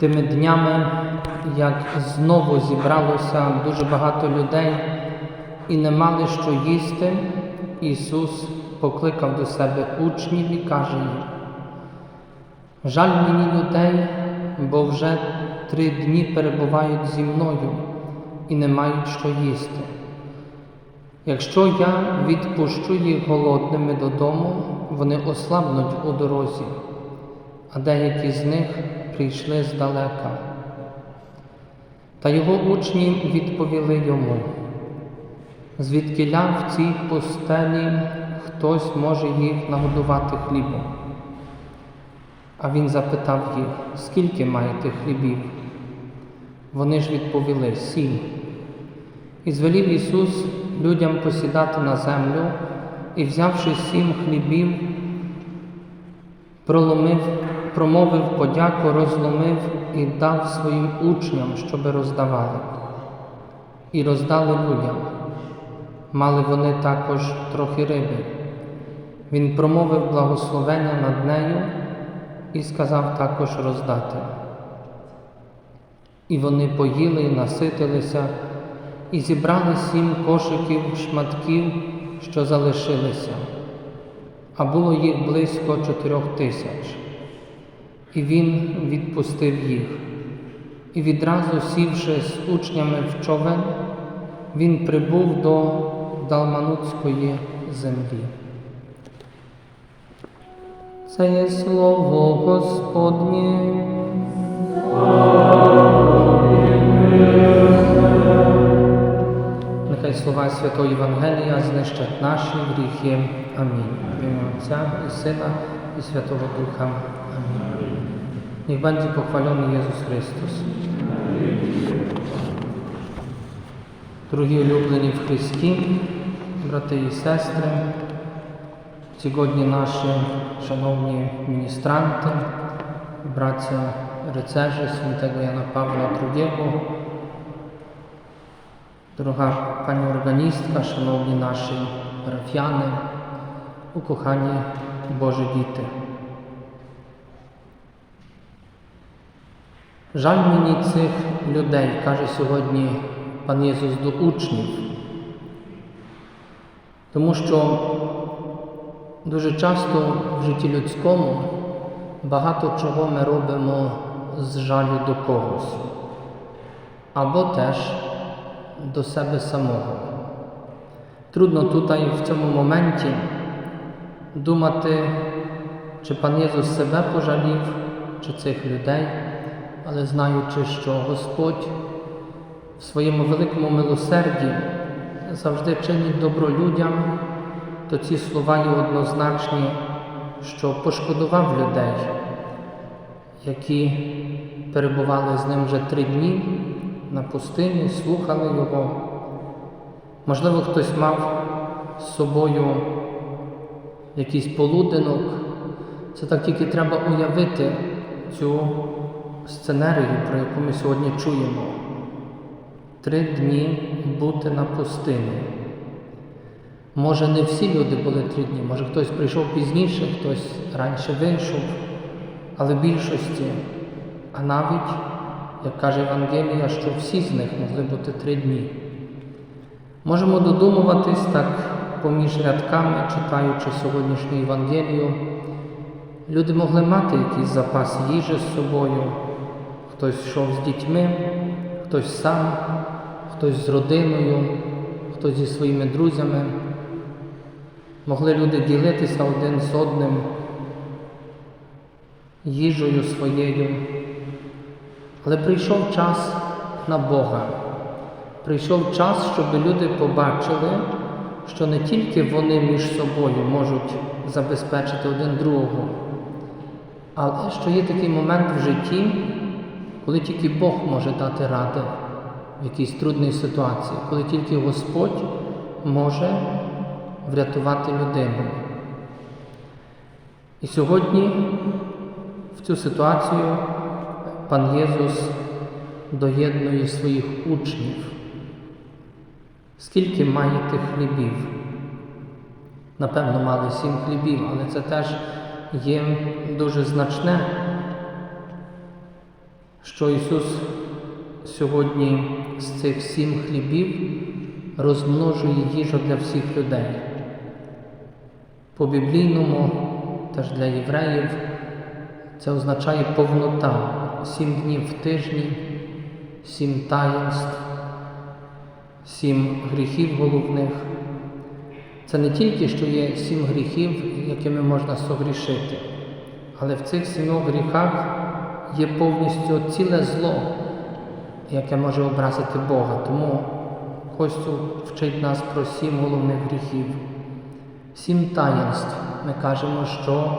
Тими днями, як знову зібралося дуже багато людей і не мали що їсти, Ісус покликав до себе учнів і каже їм, Жаль мені людей, бо вже три дні перебувають зі мною і не мають що їсти. Якщо я відпущу їх голодними додому, вони ослабнуть у дорозі, а деякі з них прийшли здалека. Та його учні відповіли йому, звідкиля в цій пустелі хтось може їх нагодувати хлібом. А він запитав їх, скільки маєте хлібів? Вони ж відповіли сім. І звелів Ісус людям посідати на землю і, взявши сім хлібів, проломив, промовив подяку, розломив і дав своїм учням, щоби роздавали. І роздали людям. Мали вони також трохи риби. Він промовив благословення над нею і сказав також роздати. І вони поїли наситилися, і зібрали сім кошиків шматків, що залишилися, а було їх близько чотирьох тисяч. І він відпустив їх. І відразу сівши з учнями в човен, він прибув до Далманутської землі. Це є слово Господнє. Нехай слова Святого Євангелія знищать наші гріхи. Амінь. В ім'я Отця і Сина і Святого Духа. Амінь. Niech będzie pochwalony Jezus Chrystus. Дорогі улюблені в Христі, брати і сестри, сьогодні наші шановні міністранти, браття рицежі святого Яна Павла II, дорога пані органістка, шановні наші парафіяни, укохані Божі діти. Жаль мені цих людей, каже сьогодні пан Єсус до учнів, тому що дуже часто в житті людському багато чого ми робимо з жалю до когось, або теж до себе самого. Трудно тут в цьому моменті думати, чи пан Єсус себе пожалів, чи цих людей але знаючи, що Господь в своєму великому милосерді завжди чинить добро людям, то ці слова є однозначні, що пошкодував людей, які перебували з ним вже три дні на пустині, слухали його. Можливо, хтось мав з собою якийсь полуденок. Це так тільки треба уявити цю сценарію, про яку ми сьогодні чуємо. Три дні бути на пустині. Може, не всі люди були три дні, може хтось прийшов пізніше, хтось раніше вийшов, але більшості, а навіть, як каже Євангелія, що всі з них могли бути три дні. Можемо додумуватись так поміж рядками, читаючи сьогоднішню Євангелію. Люди могли мати якийсь запас їжі з собою, хтось йшов з дітьми, хтось сам, хтось з родиною, хтось зі своїми друзями. Могли люди ділитися один з одним їжею своєю. Але прийшов час на Бога. Прийшов час, щоб люди побачили, що не тільки вони між собою можуть забезпечити один другого, але що є такий момент в житті, коли тільки Бог може дати ради в якійсь трудній ситуації, коли тільки Господь може врятувати людину. І сьогодні в цю ситуацію пан Єсус доєднує своїх учнів. Скільки маєте хлібів? Напевно, мали сім хлібів, але це теж є дуже значне, що Ісус сьогодні з цих сім хлібів розмножує їжу для всіх людей. По біблійному, теж для євреїв, це означає повнота сім днів в тижні, сім таїнств, сім гріхів головних. Це не тільки, що є сім гріхів, якими можна согрішити, але в цих сімох гріхах є повністю ціле зло, яке може образити Бога. Тому Костюл вчить нас про сім головних гріхів, сім таїнств. Ми кажемо, що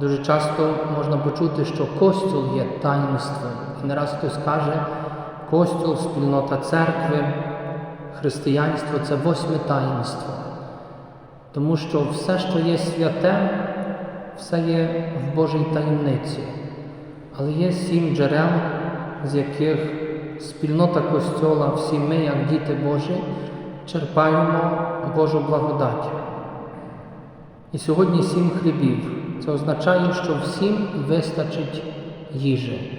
дуже часто можна почути, що Костюл є таїнством. І не раз хтось каже, Костюл, спільнота церкви, християнство це восьме таїнство. Тому що все, що є святе, все є в Божій таємниці. Але є сім джерел, з яких спільнота Костьола, всі ми, як діти Божі, черпаємо Божу благодать. І сьогодні сім хлібів. Це означає, що всім вистачить їжі.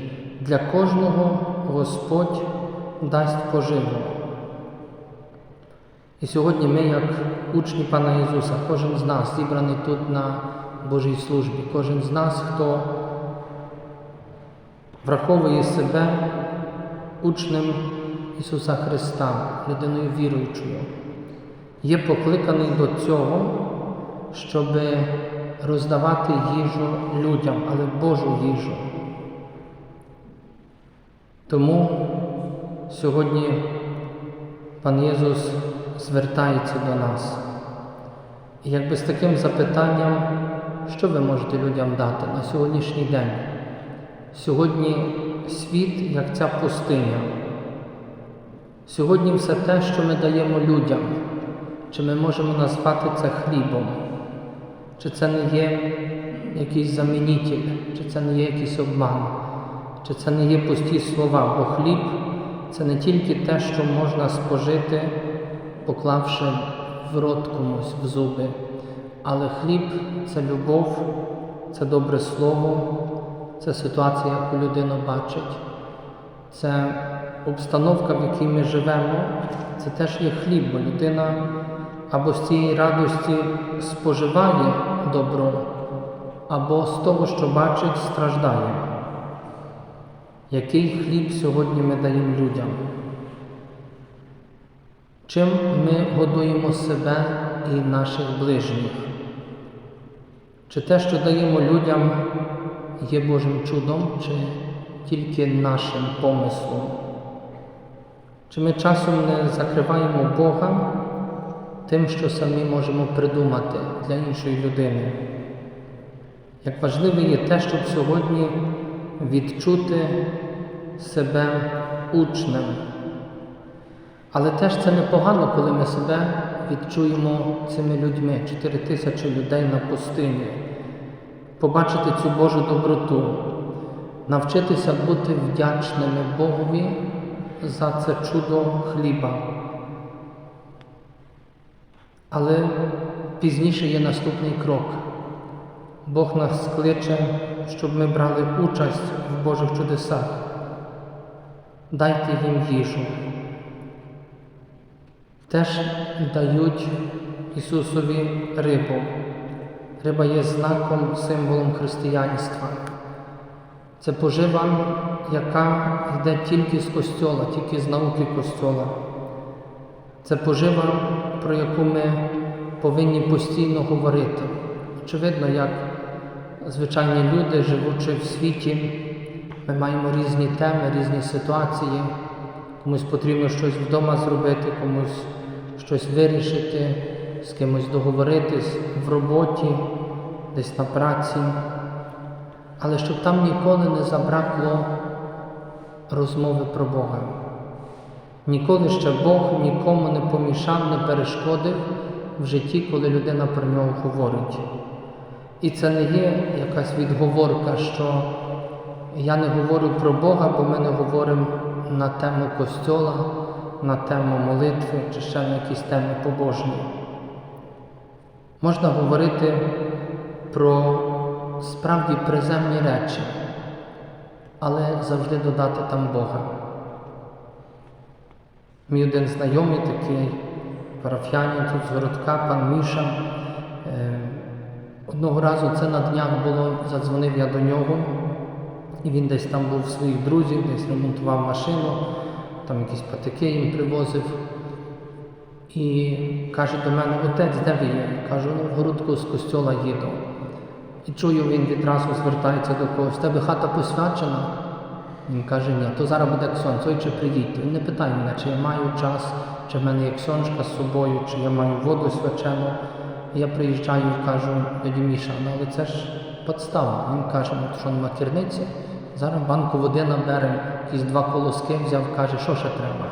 Для кожного Господь дасть поживу. І сьогодні ми, як учні Пана Ісуса, кожен з нас зібраний тут на Божій службі, кожен з нас, хто враховує себе учнем Ісуса Христа, людиною віруючою, є покликаний до цього, щоб роздавати їжу людям, але Божу їжу. Тому сьогодні Пан Єсус звертається до нас. І якби з таким запитанням, що ви можете людям дати на сьогоднішній день? Сьогодні світ, як ця пустиня. Сьогодні все те, що ми даємо людям, чи ми можемо назвати це хлібом, чи це не є якийсь замінитель, чи це не є якийсь обман, чи це не є пусті слова, бо хліб це не тільки те, що можна спожити, поклавши в рот комусь в зуби, але хліб це любов, це добре слово, це ситуація, яку людина бачить, це обстановка, в якій ми живемо, це теж є хліб, бо людина або з цієї радості споживає добро, або з того, що бачить, страждає. Який хліб сьогодні ми даємо людям? Чим ми годуємо себе і наших ближніх? Чи те, що даємо людям, є Божим чудом, чи тільки нашим помислом? Чи ми часом не закриваємо Бога тим, що самі можемо придумати для іншої людини? Як важливе є те, щоб сьогодні відчути себе учнем. Але теж це непогано, коли ми себе відчуємо цими людьми, чотири тисячі людей на пустині, побачити цю Божу доброту, навчитися бути вдячними Богові за це чудо хліба. Але пізніше є наступний крок. Бог нас кличе, щоб ми брали участь в Божих чудесах. Дайте їм їжу. Теж дають Ісусові рибу. Риба є знаком, символом християнства. Це пожива, яка йде тільки з костьола, тільки з науки костьола. Це пожива, про яку ми повинні постійно говорити. Очевидно, як звичайні люди, живучи в світі, ми маємо різні теми, різні ситуації. Комусь потрібно щось вдома зробити, комусь щось вирішити, з кимось договоритись в роботі, десь на праці. Але щоб там ніколи не забракло розмови про Бога. Ніколи ще Бог нікому не помішав, не перешкодив в житті, коли людина про нього говорить. І це не є якась відговорка, що я не говорю про Бога, бо ми не говоримо на тему костьола, на тему молитви чи ще на якісь теми побожні. Можна говорити про справді приземні речі, але завжди додати там Бога. Мій один знайомий такий парафіянин тут з городка, пан Міша. е, Одного разу це на днях було, задзвонив я до нього, і він десь там був своїх друзів, десь ремонтував машину, там якісь патики їм привозив. І каже до мене, отець, де? Кажу, ну в городку з костьола їду. І чую, він відразу звертається до когось, тебе хата посвячена? Він каже, ні, то зараз буде ксьонц, ой, чи приїдьте. Він не питає мене, чи я маю час, чи в мене є ксьончка з собою, чи я маю воду свячену. Я приїжджаю і кажу, дяді Міша, ну але це ж підстава. Він каже, ну що нема керниці, зараз банку води наберемо, якісь два колоски взяв, каже, що ще треба.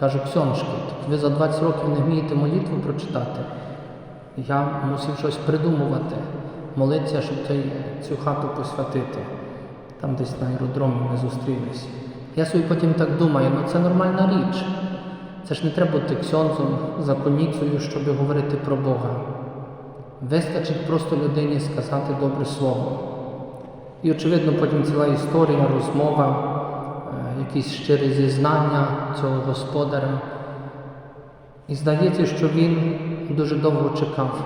Кажу, ксьоншки, так ви за 20 років не вмієте молитву прочитати. Я мусив щось придумувати, молитися, щоб цю хату посвятити. Там десь на аеродромі ми зустрілися. Я собі потім так думаю, ну це нормальна річ. Це ж не треба бути ксьонзом, законницею, щоб говорити про Бога. Вистачить просто людині сказати добре слово. І, очевидно, потім ціла історія, розмова, якісь щирі зізнання цього господаря. І здається, що він дуже довго чекав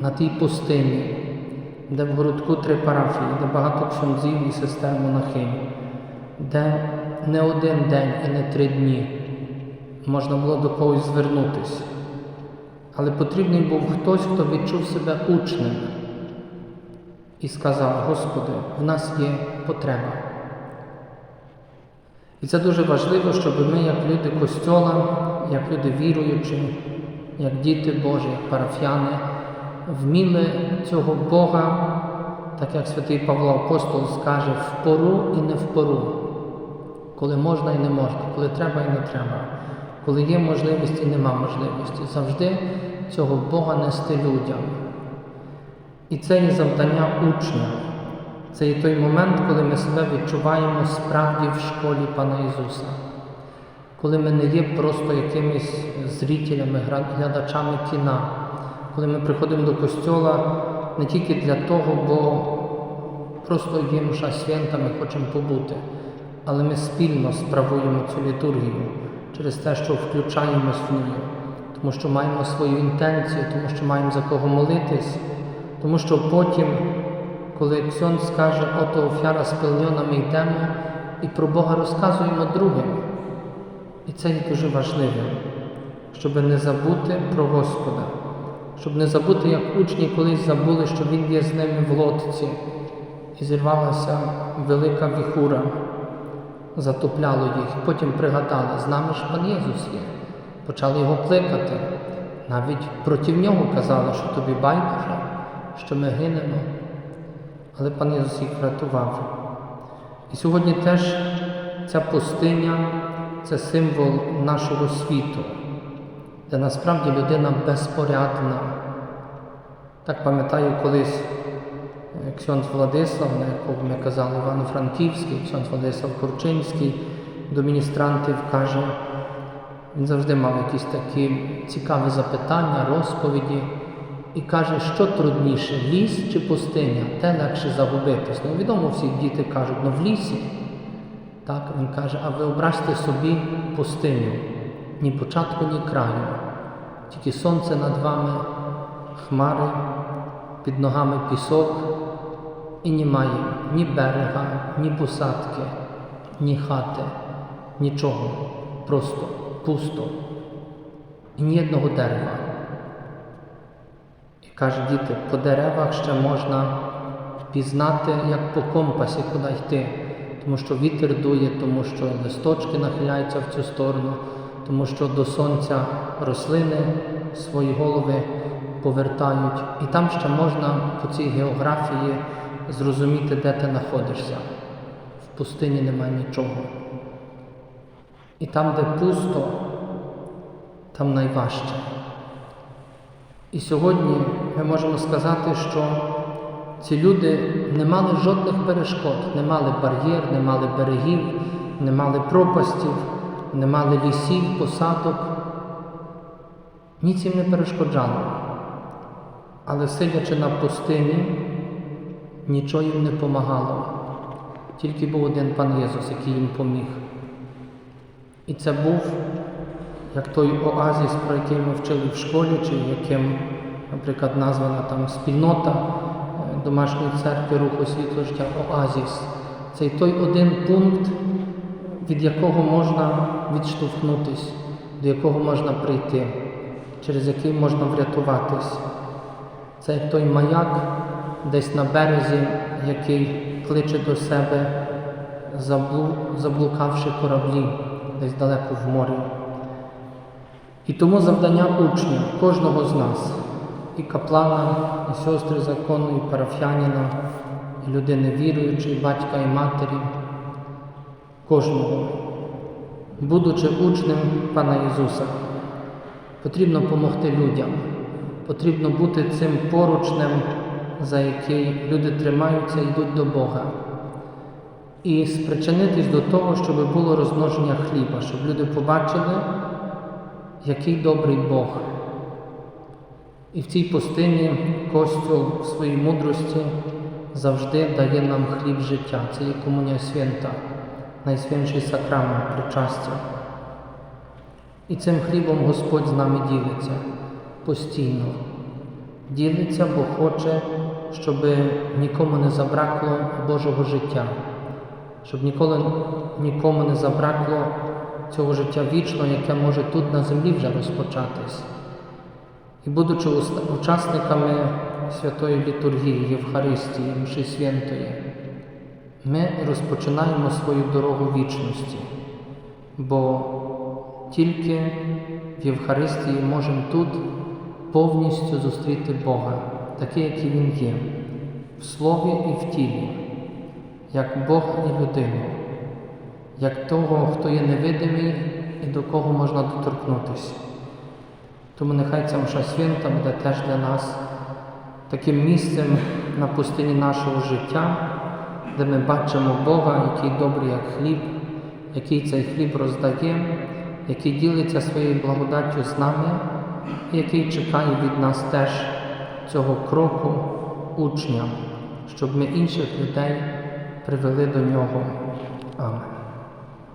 на тій пустині, де в городку три парафії, де багато ксьонзів і сестер монахинь, де не один день і не три дні можна було до когось звернутися. Але потрібний був хтось, хто відчув себе учнем і сказав, Господи, в нас є потреба. І це дуже важливо, щоб ми, як люди костьола, як люди віруючі, як діти Божі, як парафіяни, вміли цього Бога, так як святий Павло Апостол скаже, в пору і не в пору, коли можна і не можна, коли треба і не треба, коли є можливість і нема можливості, завжди цього Бога нести людям. І це є завдання учня. Це є той момент, коли ми себе відчуваємо справді в школі Пана Ісуса, коли ми не є просто якимись зрителями, глядачами кіна, коли ми приходимо до костьола не тільки для того, бо просто є мша свята, ми хочемо побути, але ми спільно справуємо цю літургію через те, що включаємось в тому що маємо свою інтенцію, тому що маємо за кого молитись, тому що потім, коли Ксьон скаже, ото офяра спільнена, ми йдемо і про Бога розказуємо другим. І це є дуже важливим, щоб не забути про Господа, щоб не забути, як учні колись забули, що Він є з ними в лодці, і зірвалася велика віхура, затопляло їх. Потім пригадали, з нами ж пан Єсус є. Почали його кликати. Навіть проти нього казали, що тобі байдуже, що ми гинемо. Але пан Єсус їх врятував. І сьогодні теж ця пустиня це символ нашого світу, де насправді людина безпорядна. Так пам'ятаю колись Ксьонз Владислав, на якого ми казали Івано-Франківський, Ксьонз Владислав Корчинський, до міністрантів каже, він завжди мав якісь такі цікаві запитання, розповіді. І каже, що трудніше, ліс чи пустиня, те легше загубитись. Ну, відомо всі діти кажуть, ну в лісі. Так, він каже, а ви ображте собі пустиню, ні початку, ні краю. Тільки сонце над вами, хмари, під ногами пісок, і немає ні берега, ні посадки, ні хати, нічого. Просто пусто. І ні одного дерева. Каже, діти, по деревах ще можна пізнати, як по компасі, куди йти. Тому що вітер дує, тому що листочки нахиляються в цю сторону, тому що до сонця рослини свої голови повертають. І там ще можна по цій географії зрозуміти, де ти знаходишся. В пустині немає нічого. І там, де пусто, там найважче. І сьогодні ми можемо сказати, що ці люди не мали жодних перешкод, не мали бар'єр, не мали берегів, не мали пропастів, не мали лісів, посадок. Ніц їм не перешкоджало. Але сидячи на пустині, нічого їм не помагало. Тільки був один пан Єсус, який їм поміг. І це був як той оазіс, про який ми вчили в школі, чи яким, наприклад, названа там спільнота е, домашньої церкви Руху світло життя Оазіс. Це той один пункт, від якого можна відштовхнутись, до якого можна прийти, через який можна врятуватись. Це як той маяк десь на березі, який кличе до себе, заблукавши кораблі десь далеко в морі. І тому завдання учня, кожного з нас, і каплана, і сестри закону, і парафіянина, і людини віруючої, батька і матері, кожного, будучи учнем Пана Ісуса, потрібно допомогти людям, потрібно бути цим поручнем, за який люди тримаються і йдуть до Бога. І спричинитись до того, щоб було розмноження хліба, щоб люди побачили, який добрий Бог. І в цій пустині Костюл в своїй мудрості завжди дає нам хліб життя. Це є комунія свята, найсвятіший сакрамент причастя. І цим хлібом Господь з нами ділиться постійно. Ділиться, бо хоче, щоб нікому не забракло Божого життя, щоб ніколи нікому не забракло цього життя вічного, яке може тут на землі вже розпочатись. І будучи учасниками святої літургії, Євхаристії, Мши Святої, ми розпочинаємо свою дорогу вічності, бо тільки в Євхаристії можемо тут повністю зустріти Бога, такий, який Він є, в слові і в тілі, як Бог і людину, як того, хто є невидимий і до кого можна доторкнутися. Тому нехай ця мша свята буде теж для нас таким місцем на пустині нашого життя, де ми бачимо Бога, який добрий, як хліб, який цей хліб роздає, який ділиться своєю благодаттю з нами, і який чекає від нас теж цього кроку учня, щоб ми інших людей привели до нього. Amen.